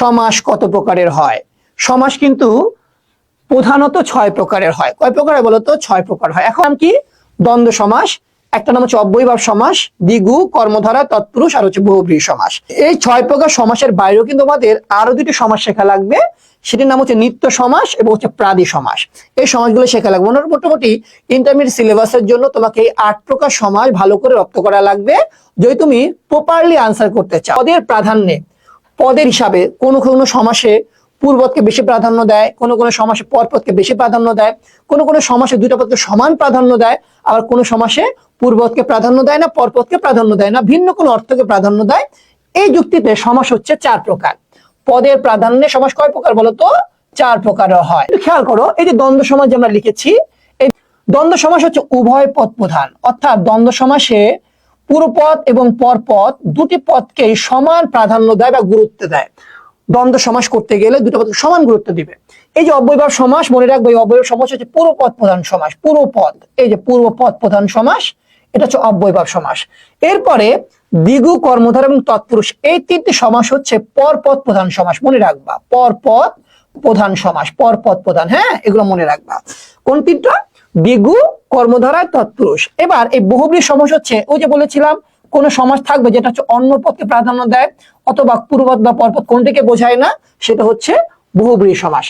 সমাস কত প্রকারের হয়? সমাস কিন্তু প্রধানত ছয় প্রকারের হয়। কয় প্রকারের বলতো? ছয় প্রকার হয়। এখন কি? দ্বন্দ্ব সমাস। একটা নাম হচ্ছে অব্যয়ভাব সমাস, দ্বিগু, কর্মধারা, তৎপুরুষ, আর হচ্ছে বহুব্রীহি সমাস। এই ছয় প্রকার সমাসের বাইরেও কিন্তু আমাদের আরও দুটি সমাস শেখা লাগবে। সেটির নাম হচ্ছে নিত্য সমাস এবং হচ্ছে প্রাদি সমাস। এই সমাসগুলো শেখা লাগবে। মোট- মোটামুটি ইন্টারমিডিয়েট সিলেবাসের জন্য তোমাকে এই আট প্রকার সমাস ভালো করে রপ্ত করা লাগবে। যদি তুমি প্রপারলি আনসার করতে চাও, পদের প্রাধান্যে পদের হিসাবে কোন কোন সমাসে পূর্বতকে বেশি প্রাধান্য দেয়, কোন কোন সমাসে পরপদকে বেশি প্রাধান্য দেয়, কোন কোন সমাসে দুইটা পদকে সমান প্রাধান্য দেয়, আবার কোন সমাসে পূর্বতকে প্রাধান্য দেয় না পরপদকে প্রাধান্য দেয় না, ভিন্ন কোন অর্থকে প্রাধান্য দেয়। এই যুক্তিতে সমাস হচ্ছে চার প্রকার। পদের প্রাধান্যে সমাস কয় প্রকার বলতো? চার প্রকারের হয়। খেয়াল করো, এই যে দ্বন্দ্ব সমাস যে আমরা লিখেছি, এই দ্বন্দ্ব সমাস হচ্ছে উভয় পদ প্রধান, অর্থাৎ দ্বন্দ্ব সমাসে পুরোপদ এবং পরপদ দুটি পদকেই সমান প্রাধান্য দেয় বা গুরুত্ব দেয়। দ্বন্দ্ব সমাস করতে গেলে দুটো পদকে সমান গুরুত্ব দিবে। এই যে অব্যয়ভাব সমাস, মনে রাখবে এই অব্যয়ভাব সমাস হচ্ছে পুরো পদ প্রধান সমাস, পুরো পদ। এই যে পূর্ব পদ প্রধান সমাস, এটা হচ্ছে অব্যয়ভাব সমাস। এরপরে দ্বিগু কর্মধার এবং তৎপুরুষ, এই তিনটি সমাস হচ্ছে পরপদ প্রধান সমাস, মনে রাখবা। পরপদ প্রধান সমাস পরপদ প্রধান হ্যাঁ? এগুলো মনে রাখবা। কোন তিনটা? দ্বিগু কর্মধারায় তৎপুরুষ। এবার এই বহুব্রী সমাস হচ্ছে, ওই যে বলেছিলাম, কোন সমাজ থাকবে যেটা হচ্ছে অন্য পথকে প্রাধান্য দেয়, অথবা পূর্বপদ বা পরপদ কোনটিকে বোঝায় না, সেটা হচ্ছে বহুব্রী সমাস।